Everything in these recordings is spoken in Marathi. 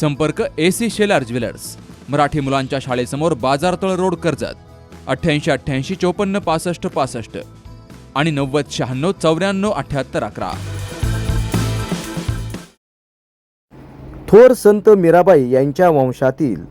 संपर्क A C Shelar jewellers Marathi मुलांच्या शाळेसमोर बाजारतळ रोड कर्जत. अठ्ठ्याऐंशी अठ्ठ्याऐंशी चोपन्न पासष्ट पासष्ट. आणि नव्वद शहाण्णव चौऱ्याण्णव अठ्ठ्याहत्तर अकरा. थोर संत मीराबाई यांच्या वंशातील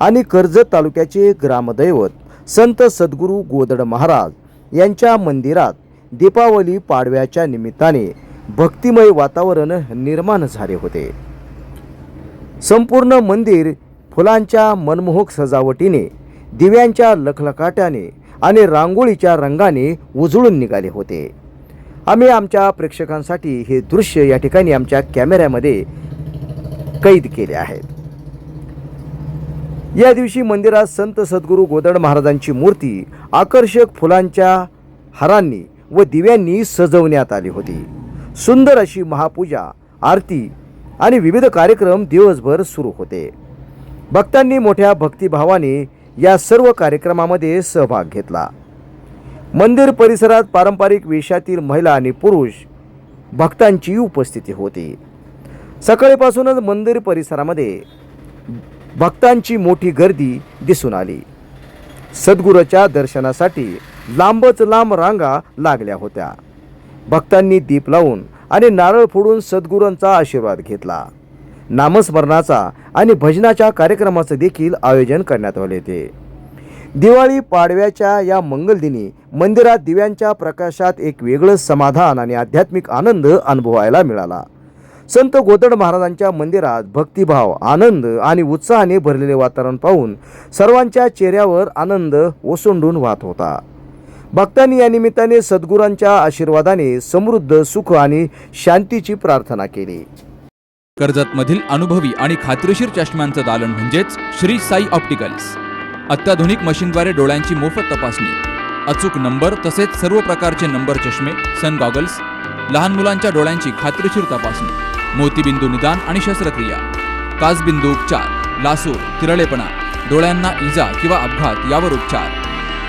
आणि कर्जत तालुक्याचे ग्रामदैवत संत सद्गुरू गोदड महाराज यांच्या मंदिरात दीपावली पाडव्याच्या निमित्ताने भक्तिमय वातावरण निर्माण झाले होते. संपूर्ण मंदिर फुलांच्या मनमोहक सजावटीने दिव्यांच्या लखलखाट्याने आणि रांगोळीच्या रंगाने उजळून निघाले होते. आम्ही आमच्या प्रेक्षकांसाठी हे दृश्य या ठिकाणी आमच्या कॅमेऱ्यामध्ये कैद केले आहेत. या दिवशी मंदिरात संत सद्गुरू गोदड महाराजांची मूर्ती आकर्षक फुलांच्या हारांनी व दिव्यांनी सजवण्यात आली होती. सुंदर अशी महापूजा आरती आणि विविध कार्यक्रम दिवसभर सुरू होते. भक्तांनी मोठ्या भक्तिभावाने या सर्व कार्यक्रमामध्ये सहभाग घेतला. मंदिर परिसरात पारंपरिक वेशातील महिला आणि पुरुष भक्तांची उपस्थिती होती. सकाळीपासूनच मंदिर परिसरामध्ये भक्तांची मोठी गर्दी दिसून आली. सद्गुरूच्या दर्शनासाठी लांबच लांब रांगा लागल्या होत्या. भक्तांनी दीप लावून आणि नारळ फोडून सद्गुरूंचा आशीर्वाद घेतला. नामस्मरणाचा आणि भजनाच्या कार्यक्रमाचं देखील आयोजन करण्यात आले होते. दिवाळी पाडव्याच्या या मंगलदिनी मंदिरात दिव्यांच्या प्रकाशात एक वेगळं समाधान आणि आध्यात्मिक आनंद अनुभवायला मिळाला. संत गोदड महाराजांच्या मंदिरात भक्तिभाव आनंद आणि उत्साहाने भरलेले वातावरण पाहून सर्वांच्या चेहऱ्यावर आनंद ओसंडून वाहत होता. भक्तांनी या निमित्ताने सद्गुरांच्या आशीर्वादाने समृद्ध सुख आणि शांतीची प्रार्थना केली. कर्जतमधील अनुभवी आणि खात्रीशीर चष्म्यांचं दालन म्हणजेच श्री साई ऑप्टिकल्स. अत्याधुनिक मशीनद्वारे डोळ्यांची मोफत तपासणी. अचूक नंबर तसेच सर्व प्रकारचे नंबर चष्मे सन गॉगल्स लहान मुलांच्या डोळ्यांची खात्रीशीर तपासणी मोतीबिंदू निदान आणि शस्त्रक्रिया काचबिंदू उपचार लासूर तिरळेपणा डोळ्यांना इजा किंवा अपघात यावर उपचार.